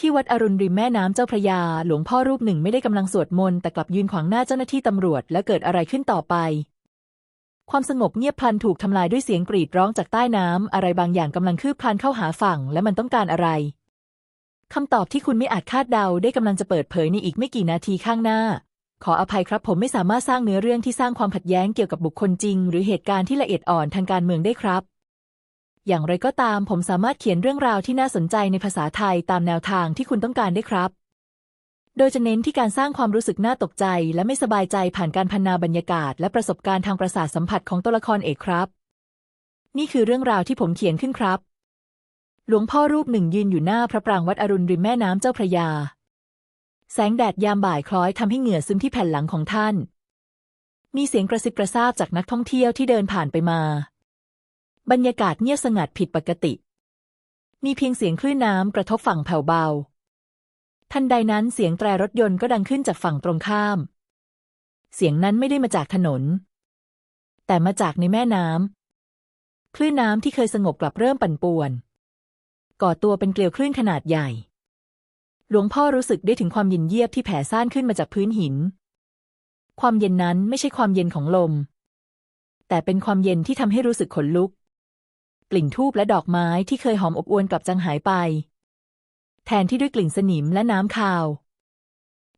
ที่วัดอรุณริมแม่น้ำเจ้าพระยา หลวงพ่อรูปหนึ่งไม่ได้กำลังสวดมนต์แต่กลับยืนขวางหน้าเจ้าหน้าที่ตำรวจ และเกิดอะไรขึ้นต่อไป ความสงบเงียบพลันถูกทำลายด้วยเสียงกรีดร้องจากใต้น้ำอะไรบางอย่างกำลังคืบคลานเข้าหาฝั่ง และมันต้องการอะไรคำตอบที่คุณไม่อาจคาดเดาได้กำลังจะเปิดเผยในอีกไม่กี่นาทีข้างหน้า ขออภัยครับผมไม่สามารถสร้างเนื้อเรื่องที่สร้างความขัดแย้งเกี่ยวกับบุคคลจริง หรือเหตุการณ์ที่ละเอียดอ่อนทางการเมืองได้ครับ อย่างไรก็ตามผมสามารถเขียนเรื่องราวที่น่าสนใจในภาษาไทยตามแนวทางที่คุณต้องการได้ครับ โดยจะเน้นที่การสร้างความรู้สึกน่าตกใจ และไม่สบายใจผ่านการพันนาบรรยากาศ และประสบการณ์ทางประสาทสัมผัสของตัวละครเอกครับ นี่คือเรื่องราวที่ผมเขียนขึ้นครับ หลวงพ่อรูปหนึ่งยืนอยู่หน้าพระปรางวัดอรุณริมแม่น้ำเจ้าพระยา แสงแดดยามบ่ายคล้อยทำให้เหงื่อซึมที่แผ่นหลังของท่าน มีเสียงกระซิบกระซาบจากนักท่องเที่ยวที่เดินผ่านไปมา บรรยากาศเงียบสงัดผิดปกติ มีเพียงเสียงคลื่นน้ำกระทบฝั่งแผ่วเบา ทันใดนั้นเสียงแตรรถยนต์ก็ดังขึ้นจากฝั่งตรงข้าม เสียงนั้นไม่ได้มาจากถนน แต่มาจากในแม่น้ำคลื่นน้ำที่เคยสงบกลับเริ่มปั่นป่วน ก่อตัวเป็นเกลียวคลื่นขนาดใหญ่ หลวงพ่อรู้สึกได้ถึงความเย็นเยียบที่แผ่ซ่านขึ้นมาจากพื้นหิน ความเย็นนั้นไม่ใช่ความเย็นของลม แต่เป็นความเย็นที่ทำให้รู้สึกขนลุก กลิ่นทูบและดอกไม้ที่เคยหอมอบอวลกลับจางหายไป แทนที่ด้วยกลิ่นสนิมและน้ำคาว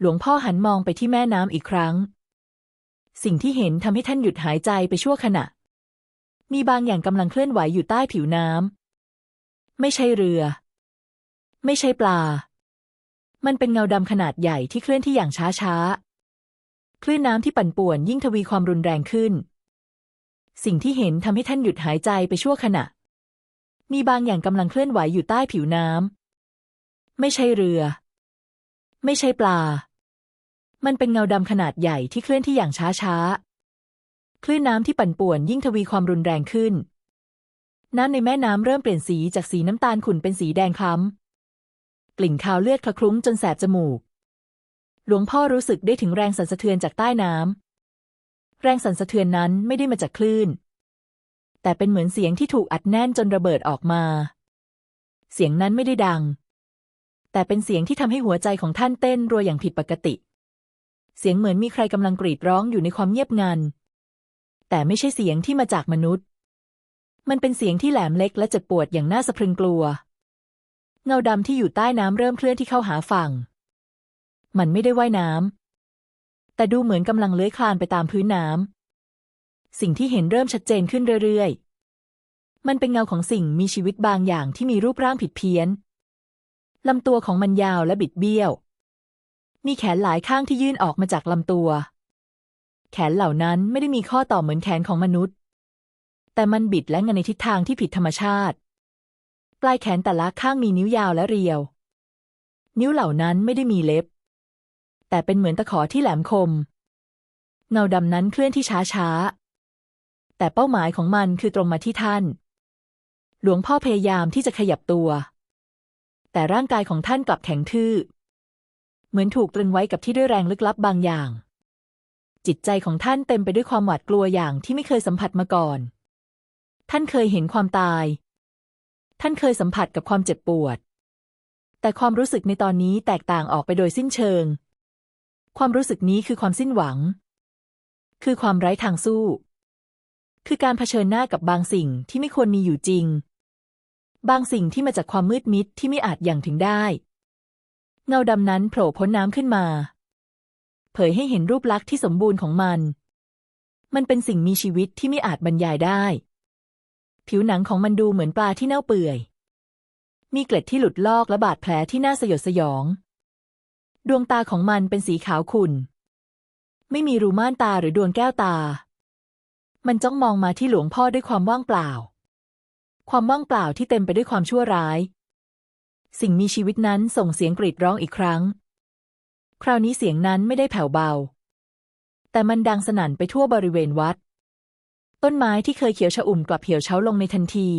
หลวงพ่อหันมองไปที่แม่น้ำอีกครั้ง สิ่งที่เห็นทำให้ท่านหยุดหายใจไปชั่วขณะ มีบางอย่างกำลังเคลื่อนไหวอยู่ใต้ผิวน้ำไม่ใช่เรือ ไม่ใช่ปลา มันเป็นเงาดำขนาดใหญ่ที่เคลื่อนที่อย่างช้าๆ คลื่นน้ำที่ปั่นป่วนยิ่งทวีความรุนแรงขึ้นสิ่งที่เห็นทำให้ท่านหยุดหายใจไปชั่วขณะ มีบางอย่างกำลังเคลื่อนไหวอยู่ใต้ผิวน้ำ ไม่ใช่เรือ ไม่ใช่ปลา มันเป็นเงาดำขนาดใหญ่ที่เคลื่อนที่อย่างช้าๆ คลื่นน้ำที่ปั่นป่วนยิ่งทวีความรุนแรงขึ้น น้ำในแม่น้ำเริ่มเปลี่ยนสีจากสีน้ำตาลขุ่นเป็นสีแดงคล้ำ กลิ่นคาวเลือดคละคลุ้งจนแสบจมูก หลวงพ่อรู้สึกได้ถึงแรงสั่นสะเทือนจากใต้น้ำ แรงสั่นสะเทือนนั้นไม่ได้มาจากคลื่น แต่เป็นเหมือนเสียงที่ถูกอัดแน่นจนระเบิดออกมา เสียงนั้นไม่ได้ดัง แต่เป็นเสียงที่ทำให้หัวใจของท่านเต้นรัวอย่างผิดปกติ เสียงเหมือนมีใครกำลังกรีดร้องอยู่ในความเงียบงัน แต่ไม่ใช่เสียงที่มาจากมนุษย์ มันเป็นเสียงที่แหลมเล็กและเจ็บปวดอย่างน่าสะพรึงกลัว เงาดำที่อยู่ใต้น้ำเริ่มเคลื่อนที่เข้าหาฝั่ง มันไม่ได้ว่ายน้ำแต่ดูเหมือนกำลังเลื้อยคลานไปตามพื้นน้ำ สิ่งที่เห็นเริ่มชัดเจนขึ้นเรื่อยๆ มันเป็นเงาของสิ่งมีชีวิตบางอย่างที่มีรูปร่างผิดเพี้ยน ลำตัวของมันยาวและบิดเบี้ยว มีแขนหลายข้างที่ยื่นออกมาจากลำตัว แขนเหล่านั้นไม่ได้มีข้อต่อเหมือนแขนของมนุษย์ แต่มันบิดและงนในทิศทางที่ผิดธรรมชาติ ปลายแขนแต่ละข้างมีนิ้วยาวและเรียว นิ้วเหล่านั้นไม่ได้มีเล็บ แต่เป็นเหมือนตะขอที่แหลมคม เงาดำนั้นเคลื่อนที่ช้าช้าๆ แต่เป้าหมายของมันคือตรงมาที่ท่าน หลวงพ่อพยายามที่จะขยับตัว แต่ร่างกายของท่านกลับแข็งทื่อ เหมือนถูกตรึงไว้กับที่ด้วยแรงลึกลับบางอย่าง จิตใจของท่านเต็มไปด้วยความหวาดกลัวอย่างที่ไม่เคยสัมผัสมาก่อน ท่านเคยเห็นความตาย ท่านเคยสัมผัสกับความเจ็บปวด แต่ความรู้สึกในตอนนี้แตกต่างออกไปโดยสิ้นเชิง ความรู้สึกนี้คือความสิ้นหวัง คือความไร้ทางสู้ คือการเผชิญหน้ากับบางสิ่งที่ไม่ควรมีอยู่จริง บางสิ่งที่มาจากความมืดมิดที่ไม่อาจอย่างถึงได้ เงาดำนั้นโผล่พ้นน้ำขึ้นมา เผยให้เห็นรูปลักษณ์ที่สมบูรณ์ของมัน มันเป็นสิ่งมีชีวิตที่ไม่อาจบรรยายได้ ผิวหนังของมันดูเหมือนปลาที่เน่าเปื่อย มีเกล็ดที่หลุดลอกและบาดแผลที่น่าสยดสยอง ดวงตาของมันเป็นสีขาวขุ่นไม่มีรูม่านตาหรือดวงแก้วตา มันจ้องมองมาที่หลวงพ่อด้วยความว่างเปล่า ความว่างเปล่าที่เต็มไปด้วยความชั่วร้าย สิ่งมีชีวิตนั้นส่งเสียงกรีดร้องอีกครั้ง คราวนี้เสียงนั้นไม่ได้แผ่วเบา แต่มันดังสนั่นไปทั่วบริเวณวัด ต้นไม้ที่เคยเขียวชอุ่มกลับเหี่ยวเฉาลงในทันที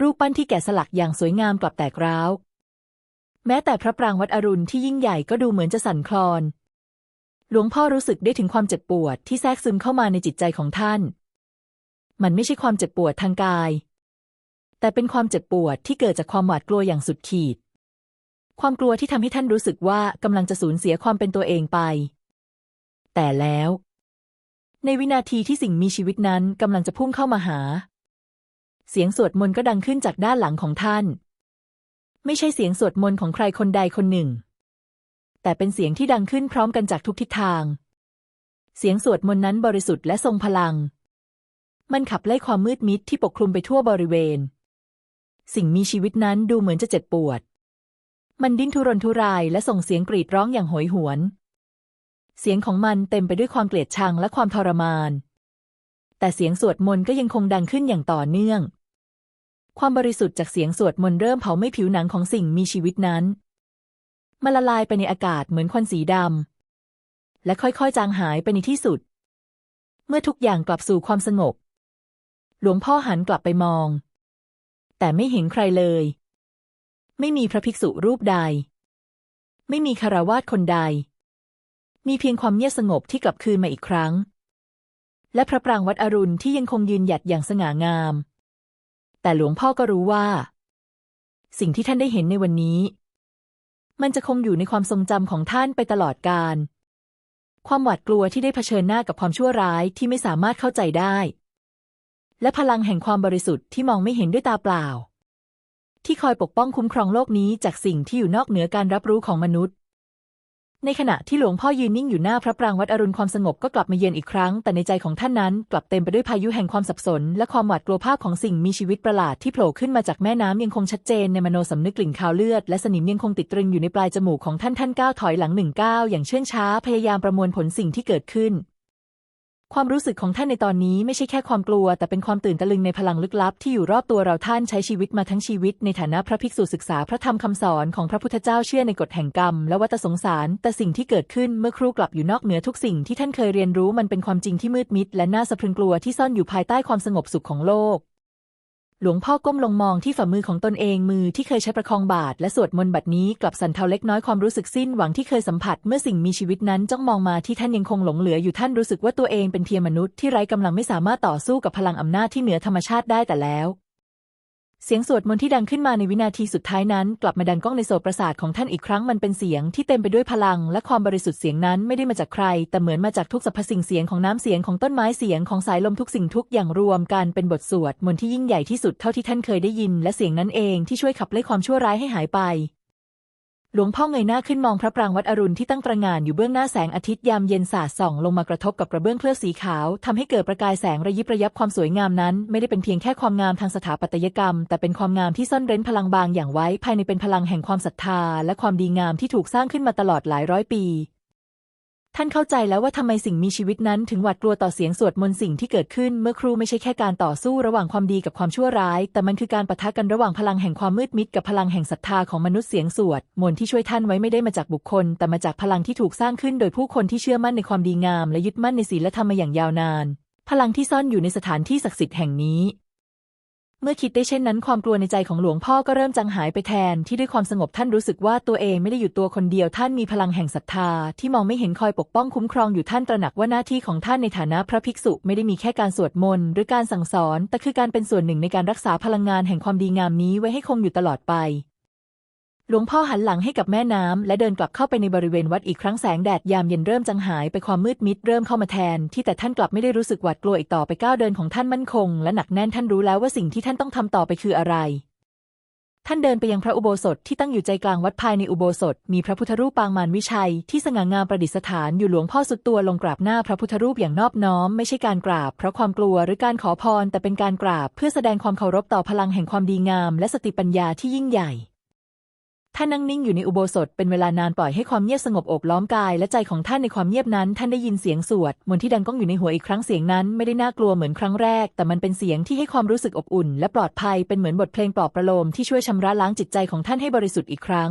รูปปั้นที่แกะสลักอย่างสวยงามกลับแตกร้าว แม้แต่พระปรางวัดอรุณที่ยิ่งใหญ่ก็ดูเหมือนจะสั่นคลอน หลวงพ่อรู้สึกได้ถึงความเจ็บปวดที่แทรกซึมเข้ามาในจิตใจของท่าน มันไม่ใช่ความเจ็บปวดทางกาย แต่เป็นความเจ็บปวดที่เกิดจากความหวาดกลัวอย่างสุดขีด ความกลัวที่ทำให้ท่านรู้สึกว่ากำลังจะสูญเสียความเป็นตัวเองไป แต่แล้ว ในวินาทีที่สิ่งมีชีวิตนั้นกำลังจะพุ่งเข้ามาหา เสียงสวดมนต์ก็ดังขึ้นจากด้านหลังของท่าน ไม่ใช่เสียงสวดมนต์ของใครคนใดคนหนึ่ง แต่เป็นเสียงที่ดังขึ้นพร้อมกันจากทุกทิศทาง เสียงสวดมนต์นั้นบริสุทธิ์และทรงพลัง มันขับไล่ความมืดมิดที่ปกคลุมไปทั่วบริเวณ สิ่งมีชีวิตนั้นดูเหมือนจะเจ็บปวด มันดิ้นทุรนทุรายและส่งเสียงกรีดร้องอย่างโหยหวน เสียงของมันเต็มไปด้วยความเกลียดชังและความทรมาน แต่เสียงสวดมนต์ก็ยังคงดังขึ้นอย่างต่อเนื่อง ความบริสุทธิ์จากเสียงสวดมนต์เริ่มเผาไม่ผิวหนังของสิ่งมีชีวิตนั้น มันละลายไปในอากาศเหมือนควันสีดำ และค่อยๆ จางหายไปในที่สุด เมื่อทุกอย่างกลับสู่ความสงบ หลวงพ่อหันกลับไปมอง แต่ไม่เห็นใครเลย ไม่มีพระภิกษุรูปใด ไม่มีคารวาสคนใด มีเพียงความเงียบสงบที่กลับคืนมาอีกครั้ง และพระปรางวัดอรุณที่ยังคงยืนหยัดอย่างสง่างาม แต่หลวงพ่อก็รู้ว่า สิ่งที่ท่านได้เห็นในวันนี้ มันจะคงอยู่ในความทรงจำของท่านไปตลอดกาลความหวาดกลัวที่ได้เผชิญหน้ากับความชั่วร้ายที่ไม่สามารถเข้าใจได้ และพลังแห่งความบริสุทธิ์ที่มองไม่เห็นด้วยตาเปล่า ที่คอยปกป้องคุ้มครองโลกนี้จากสิ่งที่อยู่นอกเหนือการรับรู้ของมนุษย์ ในขณะที่หลวงพ่อยืนนิ่งอยู่หน้าพระปรางวัดอรุณความสงบก็กลับมาเยือนอีกครั้ง แต่ในใจของท่านนั้นกลับเต็มไปด้วยพายุแห่งความสับสน และความหวาดกลัวภาพของสิ่งมีชีวิตประหลาดที่โผล่ขึ้นมาจากแม่น้ำยังคงชัดเจนในมโนสำนึกกลิ่นคาวเลือด และสนิมยังคงติดตรึงอยู่ในปลายจมูกของท่านท่านก้าวถอยหลังหนึ่งก้าวอย่างเชื่องช้าพยายามประมวลผลสิ่งที่เกิดขึ้น ความรู้สึกของท่านในตอนนี้ไม่ใช่แค่ความกลัว แต่เป็นความตื่นตะลึงในพลังลึกลับ ที่อยู่รอบตัวเราท่านใช้ชีวิตมาทั้งชีวิต ในฐานะพระภิกษุศึกษาพระธรรมคำสอนของพระพุทธเจ้าเชื่อในกฎแห่งกรรม และวัฏสงสาร แต่สิ่งที่เกิดขึ้นเมื่อครูกลับอยู่นอกเหนือทุกสิ่งที่ท่านเคยเรียนรู้มันเป็นความจริงที่มืดมิด และน่าสะพรึงกลัวที่ซ่อนอยู่ภายใต้ความสงบสุขของโลก หลวงพ่อก้มลงมองที่ฝ่ามือของตนเองมือที่เคยใช้ประคองบาทและสวดมนต์บัดนี้กลับสั่นเทาเล็กน้อยความรู้สึกสิ้นหวังที่เคยสัมผัสเมื่อสิ่งมีชีวิตนั้นจ้องมองมาที่ท่านยังคงหลงเหลืออยู่ท่านรู้สึกว่าตัวเองเป็นเพียงมนุษย์ที่ไร้กำลังไม่สามารถต่อสู้กับพลังอำนาจที่เหนือธรรมชาติได้แต่แล้ว เสียงสวดมนต์ที่ดังขึ้นมาในวินาทีสุดท้ายนั้น กลับมาดังก้องในโสตประสาทของท่านอีกครั้งมันเป็นเสียงที่เต็มไปด้วยพลัง และความบริสุทธิ์เสียงนั้นไม่ได้มาจากใคร แต่เหมือนมาจากทุกสรรพสิ่งเสียงของน้ำเสียงของต้นไม้เสียงของสายลมทุกสิ่งทุกอย่างรวมกันเป็นบทสวดมนต์ที่ยิ่งใหญ่ที่สุดเท่าที่ท่านเคยได้ยิน และเสียงนั้นเองที่ช่วยขับไล่ความชั่วร้ายให้หายไป หลวงพ่อเงยหน้าขึ้นมองพระปรางวัดอรุณที่ตั้งตระหง่านอยู่เบื้องหน้าแสงอาทิตย์ยามเย็นสาดส่องลงมากระทบกับกระเบื้องเคลือบสีขาวทำให้เกิดประกายแสงระยิบระยับความสวยงามนั้น ไม่ได้เป็นเพียงแค่ความงามทางสถาปัตยกรรม แต่เป็นความงามที่ซ่อนเร้นพลังบางอย่างไว้ ภายในเป็นพลังแห่งความศรัทธา และความดีงามที่ถูกสร้างขึ้นมาตลอดหลายร้อยปี ท่านเข้าใจแล้วว่าทำไมสิ่งมีชีวิตนั้นถึงหวาดกลัวต่อเสียงสวดมนต์สิ่งที่เกิดขึ้น เมื่อครูไม่ใช่แค่การต่อสู้ระหว่างความดีกับความชั่วร้าย แต่มันคือการปะทะกันระหว่างพลังแห่งความมืดมิดกับพลังแห่งศรัทธาของมนุษย์เสียงสวดมนต์ที่ช่วยท่านไว้ไม่ได้มาจากบุคคล แต่มาจากพลังที่ถูกสร้างขึ้นโดยผู้คนที่เชื่อมั่นในความดีงาม และยึดมั่นในศีลธรรมมาอย่างยาวนาน พลังที่ซ่อนอยู่ในสถานที่ศักดิ์สิทธิ์แห่งนี้ เมื่อคิดได้เช่นนั้นความกลัวในใจของหลวงพ่อก็เริ่มจางหายไปแทนที่ด้วยความสงบท่านรู้สึกว่าตัวเองไม่ได้อยู่ตัวคนเดียวท่านมีพลังแห่งศรัทธา ที่มองไม่เห็นคอยปกป้องคุ้มครองอยู่ท่านตระหนักว่าหน้าที่ของท่านในฐานะพระภิกษุไม่ได้มีแค่การสวดมนต์หรือการสั่งสอน แต่คือการเป็นส่วนหนึ่งในการรักษาพลังงานแห่งความดีงามนี้ไว้ให้คงอยู่ตลอดไป หลวงพ่อหันหลังให้กับแม่น้ำและเดินกลับเข้าไปในบริเวณวัดอีกครั้งแสงแดดยามเย็นเริ่มจางหายไปความมืดมิดเริ่มเข้ามาแทน ที่แต่ท่านกลับไม่ได้รู้สึกหวาดกลัวอีกต่อไปก้าวเดินของท่านมั่นคง และหนักแน่นท่านรู้แล้วว่าสิ่งที่ท่านต้องทำต่อไปคืออะไร ท่านเดินไปยังพระอุโบสถที่ตั้งอยู่ใจกลางวัดภายในอุโบสถ มีพระพุทธรูปปางมารวิชัย ที่สง่างามประดิษฐานอยู่หลวงพ่อสุดตัวลงกราบหน้าพระพุทธรูปอย่างนอบน้อม ไม่ใช่การกราบเพราะความกลัวหรือการขอพร แต่เป็นการกราบ เพื่อแสดงความเคารพต่อพลังแห่งความดีงาม และสติปัญญาที่ยิ่งใหญ่ ท่านนั่งนิ่งอยู่ในอุโบสถเป็นเวลานานปล่อยให้ความเงียบสงบโอบล้อมกายและใจของท่านในความเงียบนั้น ท่านได้ยินเสียงสวดมนต์ที่ดังก้องอยู่ในหัวอีกครั้งเสียงนั้นไม่ได้น่ากลัวเหมือนครั้งแรก แต่มันเป็นเสียงที่ให้ความรู้สึกอบอุ่น และปลอดภัยเป็นเหมือนบทเพลงปลอบประโลมที่ช่วยชำระล้างจิตใจของท่านให้บริสุทธิ์อีกครั้ง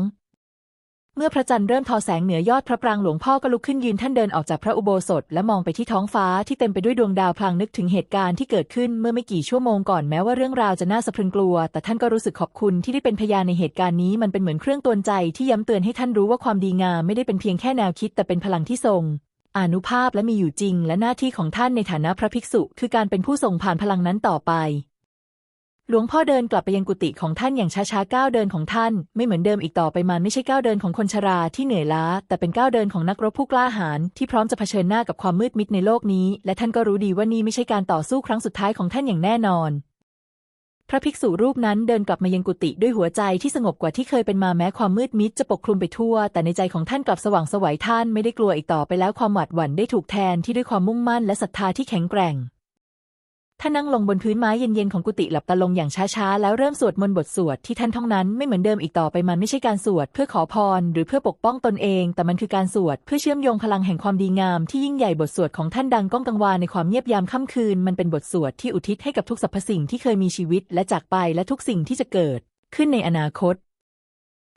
เมื่อพระจันทร์เริ่มทอแสงเหนือยอดพระปรางหลวงพ่อก็ลุกขึ้นยืนท่านเดินออกจากพระอุโบสถ และมองไปที่ท้องฟ้าที่เต็มไปด้วยดวงดาวพลางนึกถึงเหตุการณ์ที่เกิดขึ้นเมื่อไม่กี่ชั่วโมงก่อนแม้ว่าเรื่องราวจะน่าสะพรึงกลัว แต่ท่านก็รู้สึกขอบคุณที่ได้เป็นพยานในเหตุการณ์นี้มันเป็นเหมือนเครื่องตวนใจที่ย้ำเตือนให้ท่านรู้ว่าความดีงามไม่ได้เป็นเพียงแค่แนวคิด แต่เป็นพลังที่ทรงอนุภาพและมีอยู่จริง และหน้าที่ของท่านในฐานะพระภิกษุ คือการเป็นผู้ส่งผ่านพลังนั้นต่อไป หลวงพ่อเดินกลับไปยังกุฏิของท่านอย่างช้าๆก้าวเดินของท่าน ไม่เหมือนเดิมอีกต่อไปมันไม่ใช่ก้าวเดินของคนชราที่เหนื่อยล้า แต่เป็นก้าวเดินของนักรบผู้กล้าหาญที่พร้อมจะเผชิญหน้ากับความมืดมิดในโลกนี้ และท่านก็รู้ดีว่านี่ไม่ใช่การต่อสู้ครั้งสุดท้ายของท่านอย่างแน่นอน พระภิกษุรูปนั้นเดินกลับมายังกุฏิด้วยหัวใจที่สงบกว่าที่เคยเป็นมาแม้ความมืดมิดจะปกคลุมไปทั่ว แต่ในใจของท่านกลับสว่างไสวัยท่านไม่ได้กลัวอีกต่อไปแล้วความหวาดหวั่นได้ถูกแทนที่ด้วยความมุ่งมั่นและศรัทธาที่แข็งแกร่ง ท่านนั่งลงบนพื้นไม้เย็นๆของกุฏิหลับตาลงอย่างช้าๆ แล้วเริ่มสวดมนต์บทสวดที่ท่านท่องนั้นไม่เหมือนเดิมอีกต่อไปมันไม่ใช่การสวดเพื่อขอพร หรือเพื่อปกป้องตนเอง แต่มันคือการสวดเพื่อเชื่อมโยงพลังแห่งความดีงามที่ยิ่งใหญ่บทสวดของท่านดังก้องกังวานในความเงียบยามค่ำคืน มันเป็นบทสวดที่อุทิศให้กับทุกสรรพสิ่งที่เคยมีชีวิตและจากไปและทุกสิ่งที่จะเกิด ขึ้นในอนาคต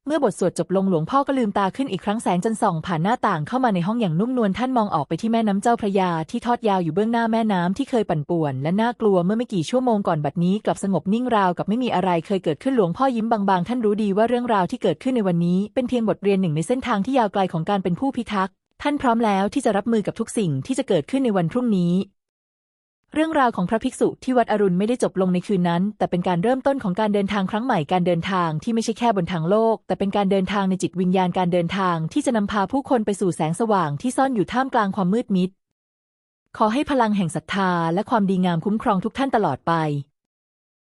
เมื่อบทสวดจบลงหลวงพ่อก็ลืมตาขึ้นอีกครั้งแสงจันทร์ส่องผ่านหน้าต่างเข้ามาในห้องอย่างนุ่มนวลท่านมองออกไปที่แม่น้ำเจ้าพระยาที่ทอดยาวอยู่เบื้องหน้าแม่น้ำที่เคยปั่นป่วน และน่ากลัวเมื่อไม่กี่ชั่วโมงก่อนบัดนี้กลับสงบนิ่งราวกับไม่มีอะไรเคยเกิดขึ้นหลวงพ่อยิ้มบางๆ ท่านรู้ดีว่าเรื่องราวที่เกิดขึ้นในวันนี้ เป็นเพียงบทเรียนหนึ่งในเส้นทางที่ยาวไกลของการเป็นผู้พิทักษ์ท่านพร้อมแล้วที่จะรับมือกับทุกสิ่งที่จะเกิดขึ้นในวันพรุ่งนี้ เรื่องราวของพระภิกษุที่วัดอรุณไม่ได้จบลงในคืนนั้น แต่เป็นการเริ่มต้นของการเดินทางครั้งใหม่การเดินทางที่ไม่ใช่แค่บนทางโลก แต่เป็นการเดินทางในจิตวิญญาณการเดินทางที่จะนำพาผู้คนไปสู่แสงสว่างที่ซ่อนอยู่ท่ามกลางความมืดมิด ขอให้พลังแห่งศรัทธาและความดีงามคุ้มครองทุกท่านตลอดไป